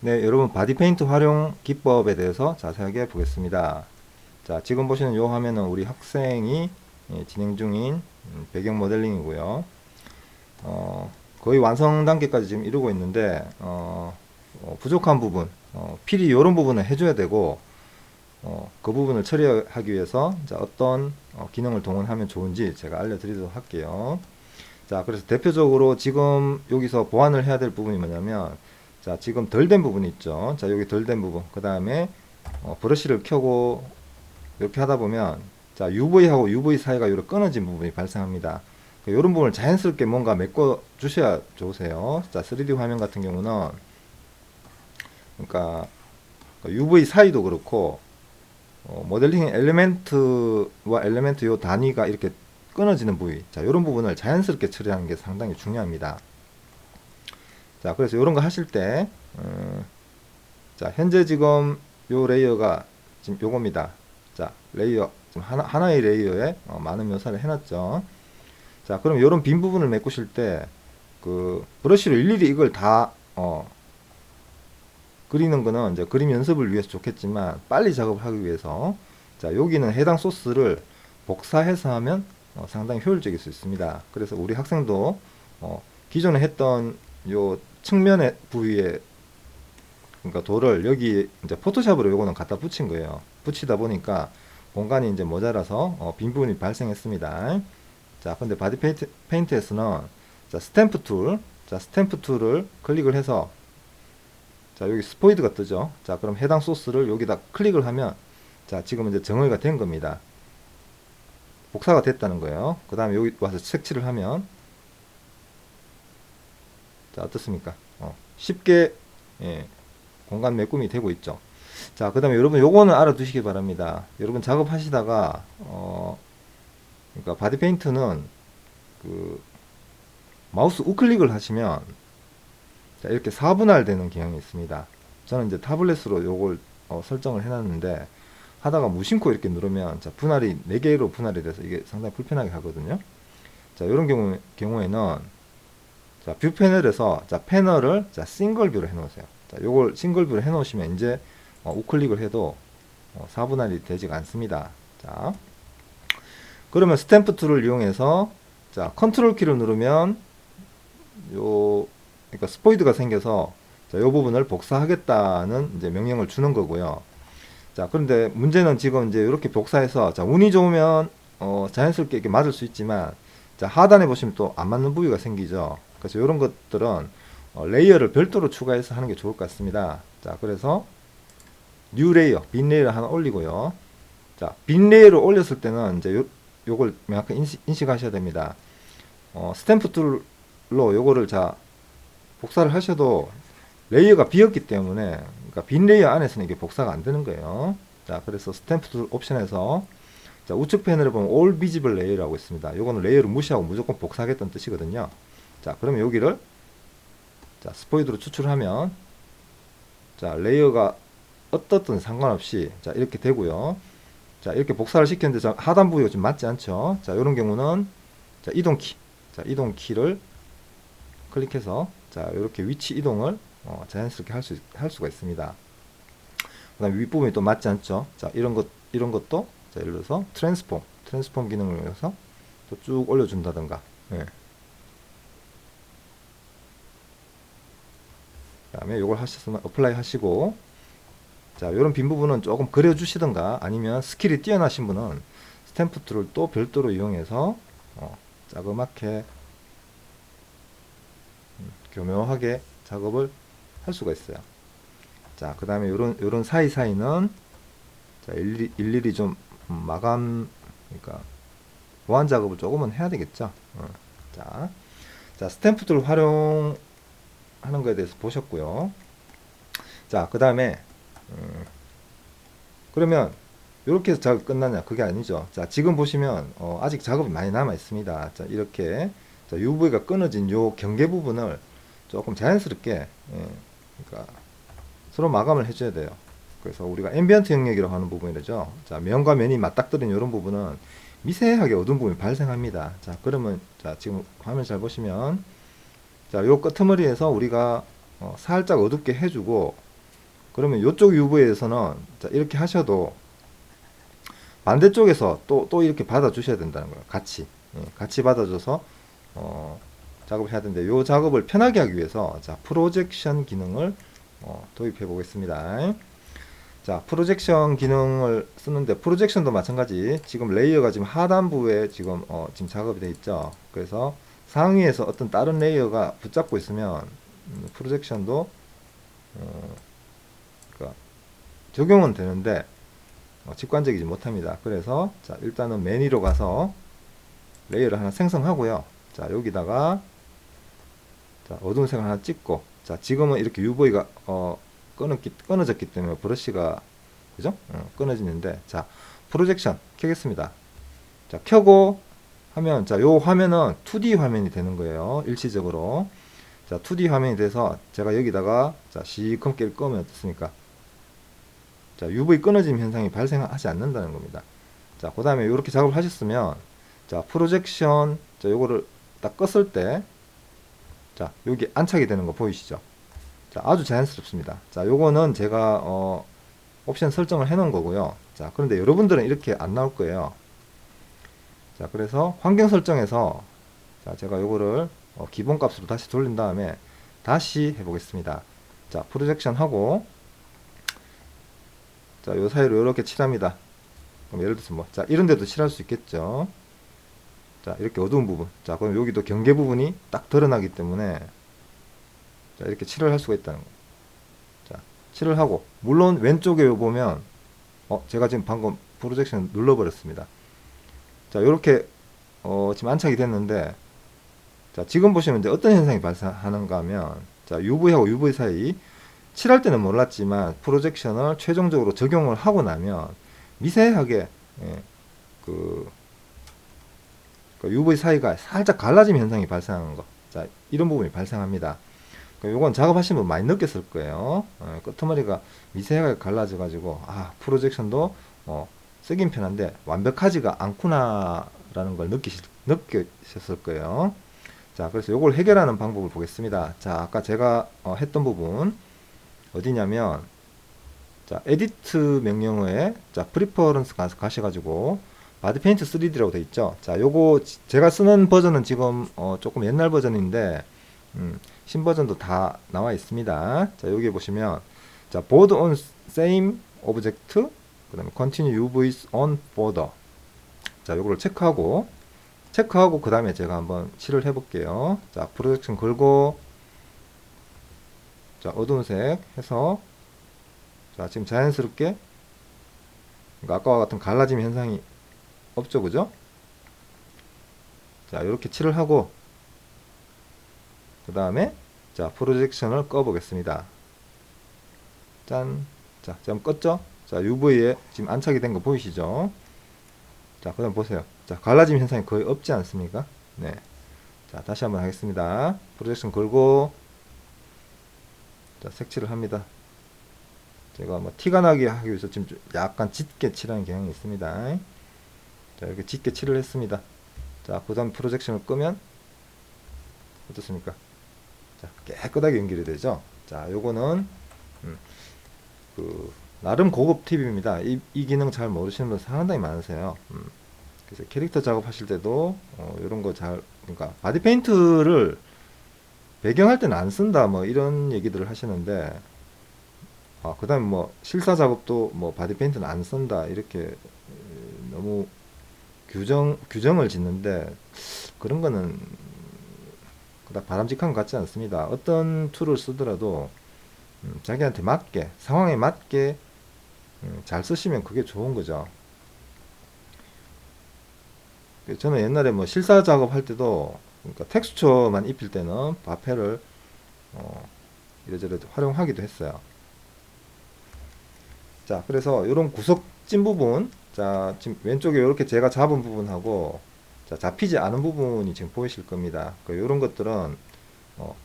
네, 여러분 바디 페인트 활용 기법에 대해서 자세하게 보겠습니다. 자, 지금 보시는 이 화면은 우리 학생이 예, 진행 중인 음, 배경 모델링이고요. 어, 거의 완성 단계까지 지금 이루고 있는데 어, 어, 부족한 부분, 어, 필히 이런 부분을 해줘야 되고 어, 그 부분을 처리하기 위해서 자, 어떤 어, 기능을 동원하면 좋은지 제가 알려드리도록 할게요. 자, 그래서 대표적으로 지금 여기서 보완을 해야 될 부분이 뭐냐면 자, 지금 덜 된 부분이 있죠. 자, 여기 덜 된 부분. 그 다음에 어, 브러쉬를 켜고 이렇게 하다 보면 자, UV하고 UV 사이가 이렇게 끊어진 부분이 발생합니다. 이런 부분을 자연스럽게 뭔가 메꿔 주셔야 좋으세요. 자, 3D 화면 같은 경우는 그러니까 UV 사이도 그렇고 어, 모델링 엘리멘트와 엘리멘트 요 단위가 이렇게 끊어지는 부위. 자, 이런 부분을 자연스럽게 처리하는 게 상당히 중요합니다. 자, 그래서 이런 거 하실 때, 음, 자, 현재 지금 요 레이어가 지금 요겁니다. 자, 레이어, 지금 하나, 하나의 레이어에 어, 많은 묘사를 해놨죠. 자, 그럼 요런 빈 부분을 메꾸실 때, 그, 브러쉬로 일일이 이걸 다, 어, 그리는 거는 이제 그림 연습을 위해서 좋겠지만, 빨리 작업을 하기 위해서, 자, 여기는 해당 소스를 복사해서 하면 어, 상당히 효율적일 수 있습니다. 그래서 우리 학생도 어, 기존에 했던 요 측면의 부위에 그러니까 돌을 여기 이제 포토샵으로 요거는 갖다 붙인 거예요. 붙이다 보니까 공간이 이제 모자라서 어, 빈 부분이 발생했습니다. 자, 근데 바디 페인트, 페인트에서는 자, 스탬프 툴, 자, 스탬프 툴을 클릭을 해서 자, 여기 스포이드가 뜨죠. 자, 그럼 해당 소스를 여기다 클릭을 하면 자, 지금 이제 정의가 된 겁니다. 복사가 됐다는 거예요. 그 다음에 여기 와서 색칠을 하면 자 어떻습니까? 어, 쉽게 예, 공간 메꿈이 되고 있죠. 자, 그 다음에 여러분 요거는 알아두시기 바랍니다. 여러분 작업하시다가 어, 그러니까 바디 페인트는 그 마우스 우클릭을 하시면 자, 이렇게 4분할 되는 경향이 있습니다. 저는 이제 타블렛으로 요걸 어, 설정을 해놨는데 하다가 무심코 이렇게 누르면 자, 분할이 4개로 분할이 돼서 이게 상당히 불편하게 하거든요. 자, 이런 경우, 경우에는 자, 뷰 패널에서 자, 패널을 자, 싱글 뷰로 해 놓으세요. 자, 요걸 싱글 뷰로 해 놓으시면 이제 어, 우클릭을 해도 어, 4분할이 되지가 않습니다. 자. 그러면 스탬프 툴을 이용해서 자, 컨트롤 키를 누르면 요 그러니까 스포이드가 생겨서 자, 요 부분을 복사하겠다는 이제 명령을 주는 거고요. 자, 그런데 문제는 지금 이제 이렇게 복사해서 자, 운이 좋으면 어, 자연스럽게 이렇게 맞을 수 있지만 자, 하단에 보시면 또 안 맞는 부위가 생기죠. 그래서 이런 것들은 어, 레이어를 별도로 추가해서 하는 게 좋을 것 같습니다. 자, 그래서 뉴 레이어, 빈 레이어 하나 올리고요. 자, 빈 레이어를 올렸을 때는 이제 요, 요걸 명확히 인식, 인식 하셔야 됩니다. 어, 스탬프 툴로 요거를 자, 복사를 하셔도 레이어가 비었기 때문에 그러니까 빈 레이어 안에서는 이게 복사가 안 되는 거예요. 자, 그래서 스탬프 툴 옵션에서 자, 우측 패널에 보면 All Visible Layer라고 있습니다. 요거는 레이어를 무시하고 무조건 복사하겠다는 뜻이거든요. 자, 그러면 여기를 자, 스포이드로 추출하면 자, 레이어가 어떻든 상관없이 자, 이렇게 되고요. 자, 이렇게 복사를 시켰는데 자, 하단 부위가 좀 맞지 않죠? 자, 이런 경우는 자, 이동 키. 자, 이동 키를 클릭해서 자, 이렇게 위치 이동을 어, 자연스럽게 할 수, 할 수가 있습니다. 그 다음에 윗부분이 또 맞지 않죠? 자, 이런 것, 이런 것도, 자, 예를 들어서, 트랜스폼, 트랜스폼 기능을 이용해서 또 쭉 올려준다든가, 예. 그 다음에 요걸 하셨으면 어플라이 하시고, 자, 요런 빈 부분은 조금 그려주시던가, 아니면 스킬이 뛰어나신 분은 스탬프 툴을 또 별도로 이용해서, 어, 자그맣게, 음, 교묘하게 작업을 할 수가 있어요. 자, 그 다음에 요런, 요런 사이사이는, 자, 일일이, 일일이 좀 음, 마감, 그러니까, 보완 작업을 조금은 해야 되겠죠. 어, 자, 자, 스탬프 툴 활용 하는 거에 대해서 보셨고요. 자, 그 다음에, 음, 그러면, 이렇게 해서 작업 끝나냐? 그게 아니죠. 자, 지금 보시면, 어, 아직 작업이 많이 남아 있습니다. 자, 이렇게, 자, UV가 끊어진 요 경계 부분을 조금 자연스럽게, 예, 그러니까, 서로 마감을 해줘야 돼요. 그래서 우리가 앰비언트 영역이라고 하는 부분이죠. 자, 면과 면이 맞닥뜨린 이런 부분은 미세하게 어두운 부분이 발생합니다. 자, 그러면 자, 지금 화면 잘 보시면 자, 요 끄트머리에서 우리가 어, 살짝 어둡게 해주고 그러면 이쪽 UV에서는 자, 이렇게 하셔도 반대쪽에서 또, 또 이렇게 받아 주셔야 된다는 거예요. 같이. 예, 같이 받아줘서, 어, 작업을 해야 되는데, 이 작업을 편하게 하기 위해서, 자, 프로젝션 기능을 어, 도입해 보겠습니다. 자, 프로젝션 기능을 쓰는데, 프로젝션도 마찬가지. 지금 레이어가 지금 하단부에 지금, 어, 지금 작업이 되어 있죠. 그래서 상위에서 어떤 다른 레이어가 붙잡고 있으면, 음, 프로젝션도, 어, 그러니까 적용은 되는데, 어, 직관적이지 못합니다. 그래서 자 일단은 메뉴로 가서 레이어를 하나 생성하고요. 자 여기다가 자 어두운 색을 하나 찍고 자 지금은 이렇게 UV가 어 끊었기, 끊어졌기 때문에 브러쉬가 그죠? 어, 끊어지는데 자 프로젝션 켜겠습니다. 자 켜고 하면 자 요 화면은 2D 화면이 되는 거예요. 일시적으로 자 2D 화면이 돼서 제가 여기다가 자 시커멓게 끄면 어떻습니까? 자, UV 끊어짐 현상이 발생하지 않는다는 겁니다. 자, 그 다음에 이렇게 작업을 하셨으면, 자, 프로젝션, 자, 요거를 딱 껐을 때, 자, 여기 안착이 되는 거 보이시죠? 자, 아주 자연스럽습니다. 자, 요거는 제가, 어, 옵션 설정을 해 놓은 거고요. 자, 그런데 여러분들은 이렇게 안 나올 거예요. 자, 그래서 환경 설정에서, 자, 제가 요거를 어, 기본 값으로 다시 돌린 다음에, 다시 해보겠습니다. 자, 프로젝션 하고, 자, 요 사이로 이렇게 칠합니다. 그럼 예를 들어서 뭐, 자, 이런 데도 칠할 수 있겠죠. 자, 이렇게 어두운 부분. 자, 그럼 여기도 경계 부분이 딱 드러나기 때문에, 자, 이렇게 칠을 할 수가 있다는 거. 자, 칠을 하고, 물론 왼쪽에 보면, 어, 제가 지금 방금 프로젝션 눌러버렸습니다. 자, 요렇게, 어, 지금 안착이 됐는데, 자, 지금 보시면 이제 어떤 현상이 발생하는가 하면, 자, UV하고 UV 사이, 칠할 때는 몰랐지만 프로젝션을 최종적으로 적용을 하고 나면 미세하게 예, 그, 그 UV 사이가 살짝 갈라짐 현상이 발생하는 거. 자, 이런 부분이 발생합니다. 그 요건 작업하시면 분 많이 느꼈을 거예요. 어, 끄트머리가 미세하게 갈라져 가지고 아, 프로젝션도 어, 쓰긴 편한데 완벽하지가 않구나라는 걸 느끼실 느끼셨을 거예요. 자, 그래서 요걸 해결하는 방법을 보겠습니다. 자, 아까 제가 어, 했던 부분 어디냐면 자 에디트 명령어에 자 프리퍼런스 가서 가셔가지고 바디 페인트 3D라고 돼 있죠. 자 요거 지- 제가 쓰는 버전은 지금 어, 조금 옛날 버전인데 음, 신 버전도 다 나와 있습니다. 자 여기 보시면 자 board on same object 그 다음에 continue UVs on border 자 요거를 체크하고 체크하고 그 다음에 제가 한번 칠을 해 볼게요. 자 프로젝션 걸고 자, 어두운 색 해서 자, 지금 자연스럽게 그러니까 아까와 같은 갈라짐 현상이 없죠, 그죠? 자, 이렇게 칠을 하고 그 다음에 자, 프로젝션을 꺼 보겠습니다. 짠. 자, 지금 껐죠? 자, UV에 지금 안착이 된 거 보이시죠? 자, 그 다음 보세요. 자, 갈라짐 현상이 거의 없지 않습니까? 네. 자, 다시 한번 하겠습니다. 프로젝션 걸고 자, 색칠을 합니다. 제가 뭐 티가 나게 하기 위해서 지금 좀 약간 짙게 칠하는 경향이 있습니다. 자, 이렇게 짙게 칠을 했습니다. 자, 그 다음 프로젝션을 끄면 어떻습니까? 자, 깨끗하게 연결이 되죠. 자, 요거는 음, 그 나름 고급 팁입니다. 이, 이 기능 잘 모르시는 분 상당히 많으세요. 음, 그래서 캐릭터 작업하실 때도 어, 이런 거 잘 그러니까 바디 페인트를 배경할 때는 안 쓴다 뭐 이런 얘기들을 하시는데 아 그다음에 뭐 실사 작업도 뭐 바디 페인트는 안 쓴다 이렇게 에, 너무 규정 규정을 짓는데 그런 거는 그닥 바람직한 것 같지 않습니다. 어떤 툴을 쓰더라도 음, 자기한테 맞게 상황에 맞게 음, 잘 쓰시면 그게 좋은 거죠. 그 저는 옛날에 뭐 실사 작업할 때도 그러니까 텍스처만 입힐 때는 바페를 어, 이래저래 활용하기도 했어요. 자, 그래서 이런 구석진 부분, 자, 지금 왼쪽에 이렇게 제가 잡은 부분하고 자, 잡히지 않은 부분이 지금 보이실 겁니다. 그 이런 것들은 어,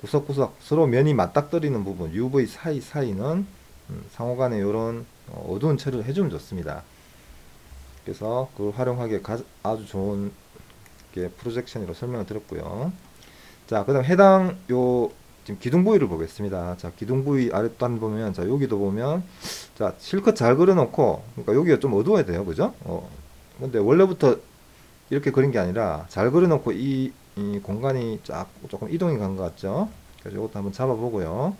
구석구석 서로 면이 맞닥뜨리는 부분, UV 사이 사이는 음, 상호간에 이런 어, 어두운 처리를 해주면 좋습니다. 그래서 그걸 활용하기에 가- 아주 좋은 게 프로젝션이라고 설명을 드렸고요. 자, 그다음 해당 요 지금 기둥 부위를 보겠습니다. 자, 기둥 부위 아랫단 보면, 자, 여기도 보면, 자, 실컷 잘 그려놓고, 그러니까 여기가 좀 어두워야 돼요. 그죠? 어, 근데 원래부터 이렇게 그린 게 아니라, 잘 그려놓고 이, 이 공간이 쫙 조금 이동이 간 것 같죠? 그래서 이것도 한번 잡아보고요.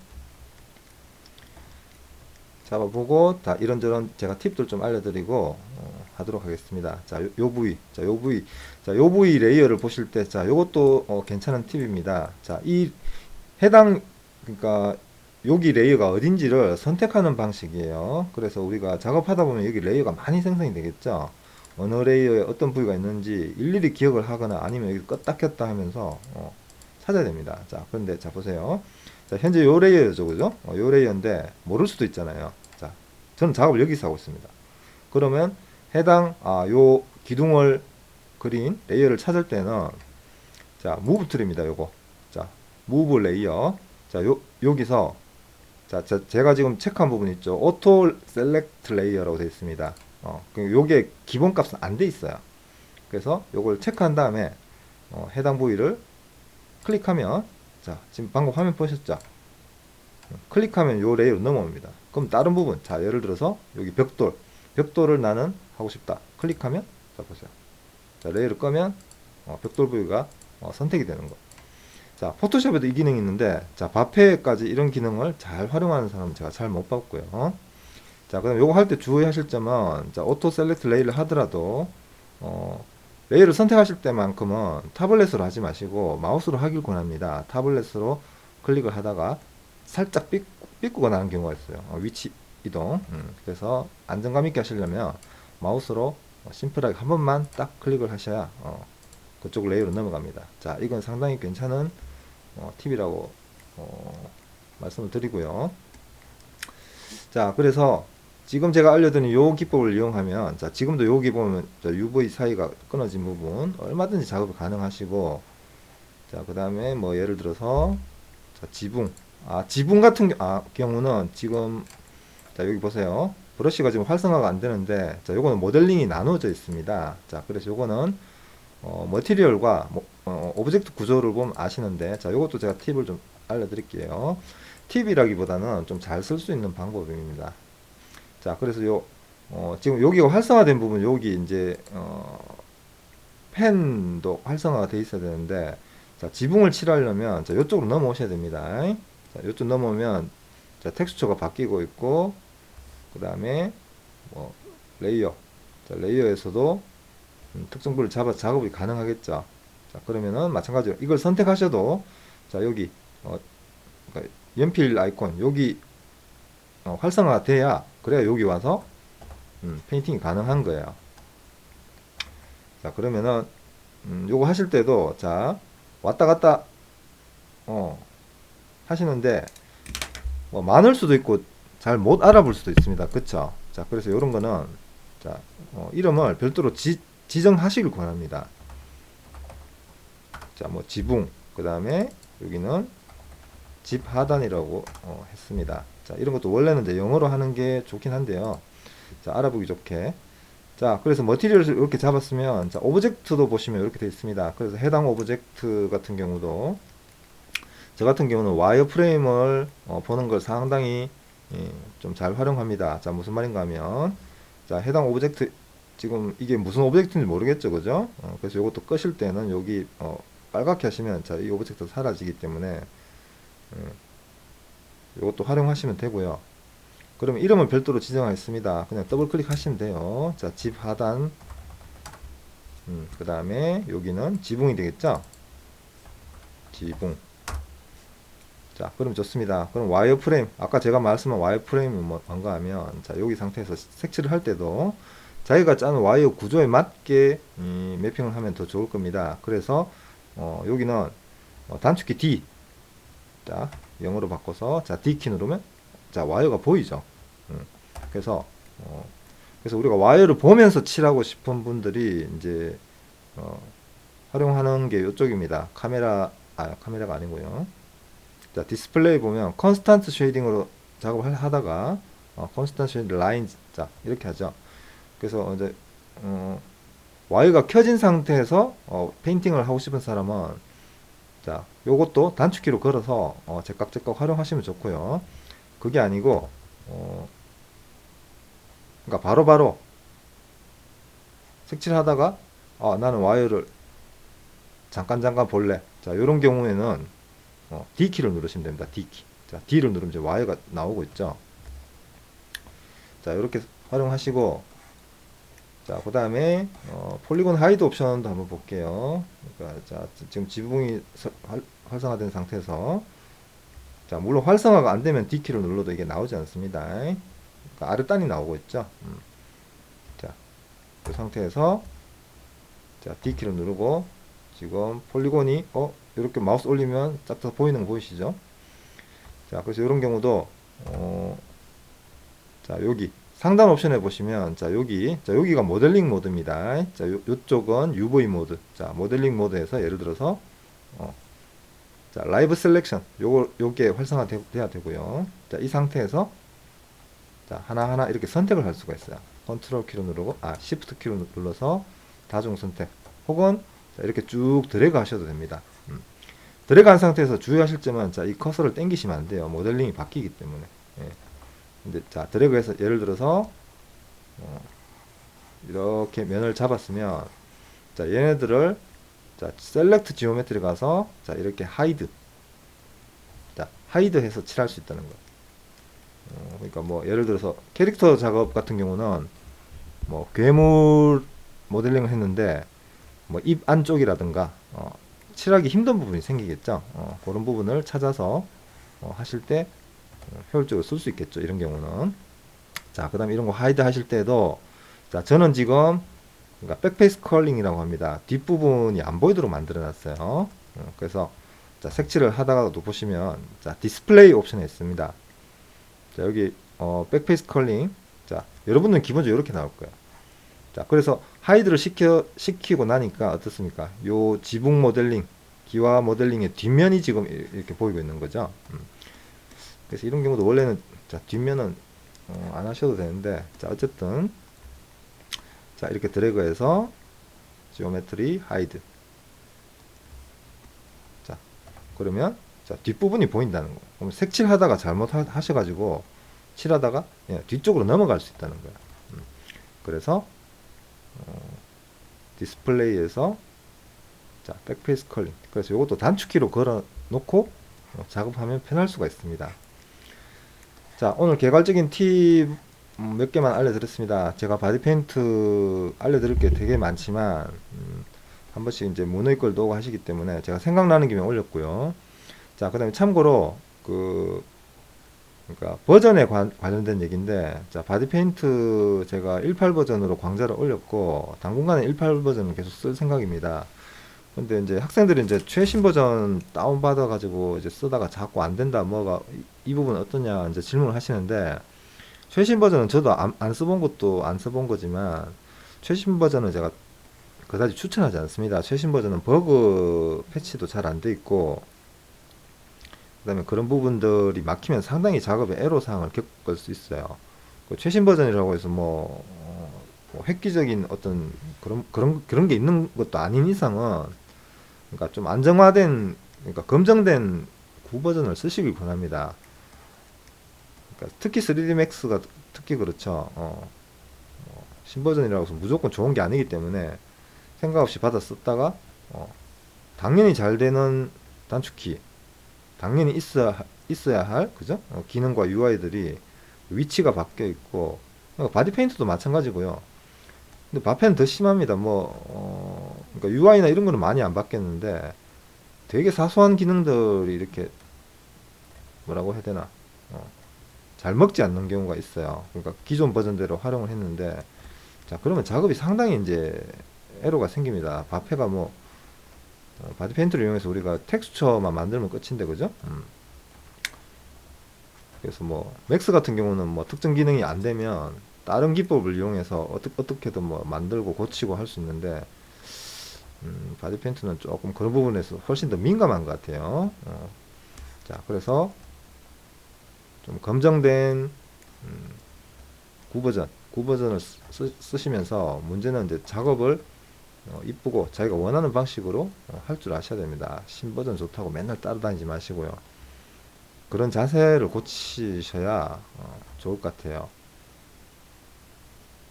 잡아보고, 다 이런저런 제가 팁들 좀 알려드리고, 어, 하도록 하겠습니다. 자, 요, 요 부위, 자, 요 부위, 자, 요 부위 레이어를 보실 때, 자, 요것도 어, 괜찮은 팁입니다. 자, 이 해당 그러니까 여기 레이어가 어딘지를 선택하는 방식이에요. 그래서 우리가 작업하다 보면 여기 레이어가 많이 생성이 되겠죠. 어느 레이어에 어떤 부위가 있는지 일일이 기억을 하거나 아니면 여기 껐다 켰다 하면서 어, 찾아야 됩니다. 자, 그런데 자 보세요. 자, 현재 요 레이어죠, 그죠? 어, 요 레이어인데 모를 수도 있잖아요. 자, 저는 작업을 여기서 하고 있습니다. 그러면 해당 아, 요 기둥을 그린 레이어를 찾을 때는 자, 무브 툴입니다. 요거. 자, 무브 레이어. 자, 요 여기서 자, 자, 제가 지금 체크한 부분 있죠. 오토 셀렉트 레이어라고 되어 있습니다. 어, 그 요게 기본 값은 안 돼 있어요. 그래서 요걸 체크한 다음에 어, 해당 부위를 클릭하면 자, 지금 방금 화면 보셨죠? 어, 클릭하면 요 레이어로 넘어옵니다. 그럼 다른 부분, 자, 예를 들어서 여기 벽돌, 벽돌을 나는 하고 싶다. 클릭하면 자 보세요. 자, 레이어를 끄면 어, 벽돌 부위가 어, 선택이 되는 거. 자, 포토샵에도 이 기능이 있는데, 자, 바페까지 이런 기능을 잘 활용하는 사람은 제가 잘 못 봤고요. 어? 자, 그다음 요거 할 때 주의하실 점은, 자, 오토 셀렉트 레이를 하더라도, 어, 레이를 선택하실 때만큼은 타블렛으로 하지 마시고 마우스로 하길 권합니다. 타블렛으로 클릭을 하다가 살짝 삐, 삐꾸가 나는 경우가 있어요. 어, 위치 이동. 음, 그래서 안정감 있게 하시려면 마우스로 어, 심플하게 한 번만 딱 클릭을 하셔야 어, 그쪽 레이어로 넘어갑니다. 자, 이건 상당히 괜찮은 어, 팁이라고 어, 말씀을 드리고요. 자, 그래서 지금 제가 알려드린 요 기법을 이용하면 자, 지금도 여기 보면 자, UV 사이가 끊어진 부분 얼마든지 작업이 가능하시고 자, 그 다음에 뭐 예를 들어서 자, 지붕 아, 지붕 같은 겨- 아, 경우는 지금 자, 여기 보세요. 브러쉬가 지금 활성화가 안 되는데 자, 요거는 모델링이 나눠져 있습니다. 자, 그래서 요거는 어, 머티리얼과 뭐, 어, 오브젝트 구조를 보면 아시는데 자, 요것도 제가 팁을 좀 알려 드릴게요. 팁이라기보다는 좀 잘 쓸 수 있는 방법입니다. 자, 그래서 요 어, 지금 여기가 활성화된 부분 여기 이제 어, 펜도 활성화가 돼 있어야 되는데 자, 지붕을 칠하려면 자, 이쪽으로 넘어오셔야 됩니다. 자, 이쪽 넘어오면 자, 텍스처가 바뀌고 있고 그 다음에 뭐 레이어 자, 레이어에서도 음, 특정 부를 잡아 작업이 가능하겠죠. 자, 그러면은 마찬가지로 이걸 선택하셔도 자, 여기 어, 그러니까 연필 아이콘 여기 어, 활성화가 돼야 그래야 여기 와서 음, 페인팅이 가능한 거예요. 자, 그러면은 음, 요거 하실 때도 자, 왔다 갔다 어, 하시는데 뭐 많을 수도 있고 잘 못 알아볼 수도 있습니다. 그쵸? 자, 그래서 이런 거는 자, 어, 이름을 별도로 지, 지정하시길 권합니다. 자, 뭐 지붕, 그 다음에 여기는 집 하단이라고 어, 했습니다. 자, 이런 것도 원래는 이제 영어로 하는 게 좋긴 한데요. 자, 알아보기 좋게. 자, 그래서 머티리얼을 이렇게 잡았으면, 자, 오브젝트도 보시면 이렇게 되어 있습니다. 그래서 해당 오브젝트 같은 경우도, 저 같은 경우는 와이어 프레임을 어, 보는 걸 상당히 예, 좀잘 활용합니다. 자, 무슨 말인가 하면, 자, 해당 오브젝트, 지금 이게 무슨 오브젝트인지 모르겠죠, 그죠? 어, 그래서 이것도 끄실 때는 여기 어, 빨갛게 하시면, 자, 이 오브젝트 사라지기 때문에, 음, 이것도 활용하시면 되고요. 그러면 이름을 별도로 지정하겠습니다. 그냥 더블 클릭하시면 돼요. 자, 집 하단. 음, 그 다음에 여기는 지붕이 되겠죠? 지붕. 자, 그럼 좋습니다. 그럼 와이어 프레임. 아까 제가 말씀한 와이어 프레임이 뭐, 뭔가 하면, 자, 여기 상태에서 색칠을 할 때도 자기가 짜는 와이어 구조에 맞게 이 매핑을 하면 더 좋을 겁니다. 그래서, 어, 여기는 어, 단축키 D. 자, 영어로 바꿔서 자 D 키 누르면 자 와이어가 보이죠. 음, 그래서 어, 그래서 우리가 와이어를 보면서 칠하고 싶은 분들이 이제 어, 활용하는 게 이쪽입니다. 카메라 아 카메라가 아니고요. 자 디스플레이 보면 컨스탄트 쉐이딩으로 작업을 하다가 어, 컨스탄트 쉐이딩 라인 자 이렇게 하죠. 그래서 이제 어, 와이어가 켜진 상태에서 어, 페인팅을 하고 싶은 사람은 자, 요것도 단축키로 걸어서 어, 제깍제깍 활용하시면 좋고요. 그게 아니고 어, 그러니까 바로바로 색칠하다가 아, 나는 와이어를 잠깐 잠깐 볼래. 자, 요런 경우에는 어, D키를 누르시면 됩니다. D키. 자, D를 누르면 이제 와이어가 나오고 있죠. 자, 이렇게 활용하시고 자, 그 다음에 어, 폴리곤 하이드 옵션도 한번 볼게요. 그러니까 자, 지금 지붕이 서- 활, 활성화된 상태에서 자, 물론 활성화가 안 되면 D키를 눌러도 이게 나오지 않습니다. 그러니까 아래 단이 나오고 있죠. 음. 자, 그 상태에서 자, D키를 누르고 지금 폴리곤이 어 이렇게 마우스 올리면 짝짝 보이는 거 보이시죠? 자, 그래서 이런 경우도 어, 자, 여기 상단 옵션에 보시면 자, 여기 자, 여기가 모델링 모드입니다. 자, 요, 요쪽은 UV 모드. 자, 모델링 모드에서 예를 들어서 어, 자, 라이브 셀렉션 요거 요게 활성화돼야 되고요. 자, 이 상태에서 자, 하나하나 이렇게 선택을 할 수가 있어요. 컨트롤 키로 누르고 아, 시프트 키로 눌러서 다중 선택 혹은 자, 이렇게 쭉 드래그 하셔도 됩니다. 한 상태에서 주의하실 점은 자, 이 커서를 당기시면 안 돼요. 모델링이 바뀌기 때문에. 예. 근데 자, 드래그해서 예를 들어서 어, 이렇게 면을 잡았으면 자, 얘네들을 자, 셀렉트 지오메트리 가서 자, 이렇게 하이드 자, 하이드 해서 칠할 수 있다는 거예요. 어, 그러니까 뭐 예를 들어서 캐릭터 작업 같은 경우는 뭐 괴물 모델링을 했는데 뭐 입 안쪽이라든가 어, 칠하기 힘든 부분이 생기겠죠. 어, 그런 부분을 찾아서 어, 하실 때 어, 효율적으로 쓸 수 있겠죠. 이런 경우는 자, 그 다음에 이런 거 하이드 하실 때도 자, 저는 지금 그러니까 백페이스 컬링이라고 합니다. 뒷부분이 안 보이도록 만들어 놨어요. 어, 그래서 자, 색칠을 하다가도 보시면 자, 디스플레이 옵션에 있습니다. 자, 여기 어, 백페이스 컬링. 자, 여러분은 기본적으로 이렇게 나올 거예요. 자, 그래서 하이드를 시켜 시키고 나니까 어떻습니까? 요 지붕 모델링, 기와 모델링의 뒷면이 지금 이- 이렇게 보이고 있는 거죠. 음. 그래서 이런 경우도 원래는 자, 뒷면은 어, 안 하셔도 되는데 자, 어쨌든 자, 이렇게 드래그해서 지오메트리 하이드. 자, 그러면 자, 뒷부분이 보인다는 거예요. 그럼 색칠하다가 잘못 하- 하셔 가지고 칠하다가 예, 뒤쪽으로 넘어갈 수 있다는 거예요. 음. 그래서 어, 디스플레이에서 자, 백페이스 컬링. 그래서 이것도 단축키로 걸어 놓고 어, 작업하면 편할 수가 있습니다. 자, 오늘 개괄적인 팁 음, 몇 개만 알려드렸습니다. 제가 바디 페인트 알려드릴 게 되게 많지만 음, 한 번씩 이제 문의 걸도 오고 하시기 때문에 제가 생각나는 김에 올렸고요. 자, 그 다음에 참고로 그 그러니까 버전에 관, 관련된 얘기인데 자 바디 페인트 제가 18 버전으로 광자를 올렸고 당분간은 18 버전을 계속 쓸 생각입니다. 근데 이제 학생들이 이제 최신 버전 다운 받아 가지고 이제 쓰다가 자꾸 안 된다 뭐가 이, 이 부분 어떠냐 이제 질문을 하시는데 최신 버전은 저도 안, 안 써본 것도 안 써본 거지만 최신 버전은 제가 그다지 추천하지 않습니다. 최신 버전은 버그 패치도 잘 안 돼 있고 그다음에 그런 부분들이 막히면 상당히 작업에 애로 사항을 겪을 수 있어요. 그 최신 버전이라고 해서 뭐, 어, 뭐 획기적인 어떤 그런 그런 그런 게 있는 것도 아닌 이상은 그러니까 좀 안정화된 그러니까 검증된 구 버전을 쓰시길 권합니다. 그러니까 특히 3D Max가 특히 그렇죠. 어, 어, 신버전이라고 해서 무조건 좋은 게 아니기 때문에 생각 없이 받아 썼다가 어, 당연히 잘 되는 단축키 당연히 있어야 하- 있어야 할 그죠? 어, 기능과 UI들이 위치가 바뀌어 있고 어, 바디 페인트도 마찬가지고요. 근데 바펜은 더 심합니다. 뭐 어, 그러니까 UI나 이런 거는 많이 안 바뀌었는데 되게 사소한 기능들이 이렇게 뭐라고 해야 되나 어, 잘 먹지 않는 경우가 있어요. 그러니까 기존 버전대로 활용을 했는데 자 그러면 작업이 상당히 이제 에러가 생깁니다. 바페가 뭐 어, 바디 페인트를 이용해서 우리가 텍스처만 만들면 끝인데 그죠? 음. 그래서 뭐 맥스 같은 경우는 뭐 특정 기능이 안 되면 다른 기법을 이용해서 어떻게 어떻게든 뭐 만들고 고치고 할 수 있는데 음, 바디 페인트는 조금 그런 부분에서 훨씬 더 민감한 것 같아요. 어. 자 그래서 좀 검증된 음, 9버전 9버전을 쓰, 쓰시면서 문제는 이제 작업을 어, 이쁘고 자기가 원하는 방식으로 어, 할줄 아셔야 됩니다. 신버전 좋다고 맨날 따라다니지 마시고요. 그런 자세를 고치셔야 어, 좋을 것 같아요.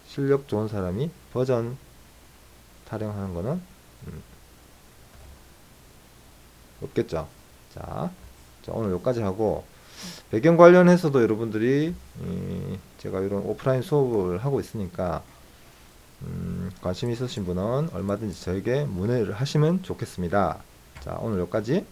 실력 좋은 사람이 버전 타령하는 거는 음, 없겠죠. 자, 자, 오늘 여기까지 하고 배경 관련해서도 여러분들이 이, 제가 이런 오프라인 수업을 하고 있으니까 음, 관심 있으신 분은 얼마든지 저에게 문의를 하시면 좋겠습니다. 자, 오늘 여기까지